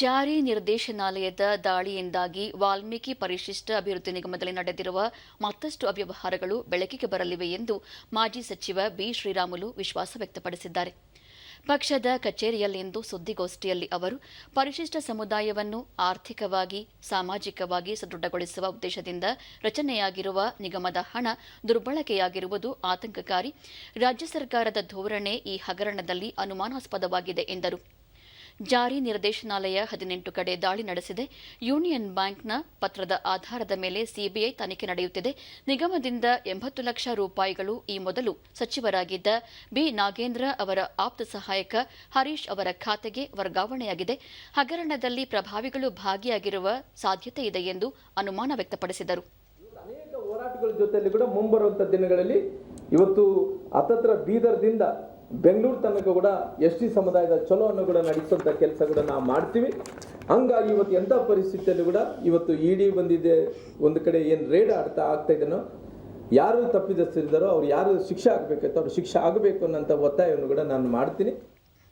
ಜಾರಿ ನಿರ್ದೇಶನಾಲಯದ ದಾಳಿಯಿಂದಾಗಿ ವಾಲ್ಮೀಕಿ ಪರಿಶಿಷ್ಟ ಅಭಿವೃದ್ಧಿ ನಿಗಮದಲ್ಲಿ ನಡೆದಿರುವ ಮತ್ತಷ್ಟು ಅವ್ಯವಹಾರಗಳು ಬೆಳಕಿಗೆ ಬರಲಿವೆ ಎಂದು ಮಾಜಿ ಸಚಿವ ಬಿ. ಶ್ರೀರಾಮುಲು ವಿಶ್ವಾಸ ವ್ಯಕ್ತಪಡಿಸಿದ್ದಾರೆ. ಪಕ್ಷದ ಕಚೇರಿಯಲ್ಲಿಂದು ಸುದ್ದಿಗೋಷ್ಠಿಯಲ್ಲಿ ಅವರು, ಪರಿಶಿಷ್ಟ ಸಮುದಾಯವನ್ನು ಆರ್ಥಿಕವಾಗಿ, ಸಾಮಾಜಿಕವಾಗಿ ಸದೃಢಗೊಳಿಸುವ ಉದ್ದೇಶದಿಂದ ರಚನೆಯಾಗಿರುವ ನಿಗಮದ ಹಣ ದುರ್ಬಳಕೆಯಾಗಿರುವುದು ಆತಂಕಕಾರಿ. ರಾಜ್ಯ ಸರ್ಕಾರದ ಧೋರಣೆ ಈ ಹಗರಣದಲ್ಲಿ ಅನುಮಾನಾಸ್ಪದವಾಗಿದೆ ಎಂದರು. ಜಾರಿ ನಿರ್ದೇಶನಾಲಯ ಹದಿನೆಂಟು ಕಡೆ ದಾಳಿ ನಡೆಸಿದೆ. ಯೂನಿಯನ್ ಬ್ಯಾಂಕ್ನ ಪತ್ರದ ಆಧಾರದ ಮೇಲೆ ಸಿಬಿಐ ತನಿಖೆ ನಡೆಯುತ್ತಿದೆ. ನಿಗಮದಿಂದ ಎಂಬತ್ತು ಲಕ್ಷ ರೂಪಾಯಿಗಳು ಈ ಮೊದಲು ಸಚಿವರಾಗಿದ್ದ ಬಿ. ನಾಗೇಂದ್ರ ಅವರ ಆಪ್ತ ಸಹಾಯಕ ಹರೀಶ್ ಅವರ ಖಾತೆಗೆ ವರ್ಗಾವಣೆಯಾಗಿದೆ. ಹಗರಣದಲ್ಲಿ ಪ್ರಭಾವಿಗಳು ಭಾಗಿಯಾಗಿರುವ ಸಾಧ್ಯತೆ ಇದೆ ಎಂದು ಅನುಮಾನ ವ್ಯಕ್ತಪಡಿಸಿದರು. ಅನೇಕ ಹೋರಾಟಗಳ ಜೊತೆಯಲ್ಲಿ ಕೂಡ ಮುಂಬರುವಂತಹ ದಿನಗಳಲ್ಲಿ ಇವತ್ತು ಅತತ್ರ ಬೀದರ್ದಿಂದ ಬೆಂಗಳೂರು ತನಕ ಕೂಡ ಎಸ್ ಟಿ ಸಮುದಾಯದ ಚಲೋವನ್ನು ಕೂಡ ನಡೆಸುವಂಥ ಕೆಲಸ ಕೂಡ ನಾವು ಮಾಡ್ತೀವಿ. ಹಂಗಾಗಿ ಇವತ್ತು ಎಂಥ ಪರಿಸ್ಥಿತಿಯಲ್ಲಿ ಕೂಡ ಇವತ್ತು ಇಡಿ ಡಿ ಬಂದಿದೆ, ಒಂದು ಕಡೆ ಏನು ರೇಡ್ ಆಡ್ತಾ ಆಗ್ತಾ ಇದೆನೋ ಯಾರು ತಪ್ಪಿದಸ್ತಿದ್ದಾರೋ ಅವ್ರು ಯಾರು ಶಿಕ್ಷೆ ಆಗಬೇಕಿತ್ತು ಅವ್ರು ಶಿಕ್ಷೆ ಆಗಬೇಕು ಅನ್ನೋಂಥ ಒತ್ತಾಯವನ್ನು ಕೂಡ ನಾನು ಮಾಡ್ತೀನಿ.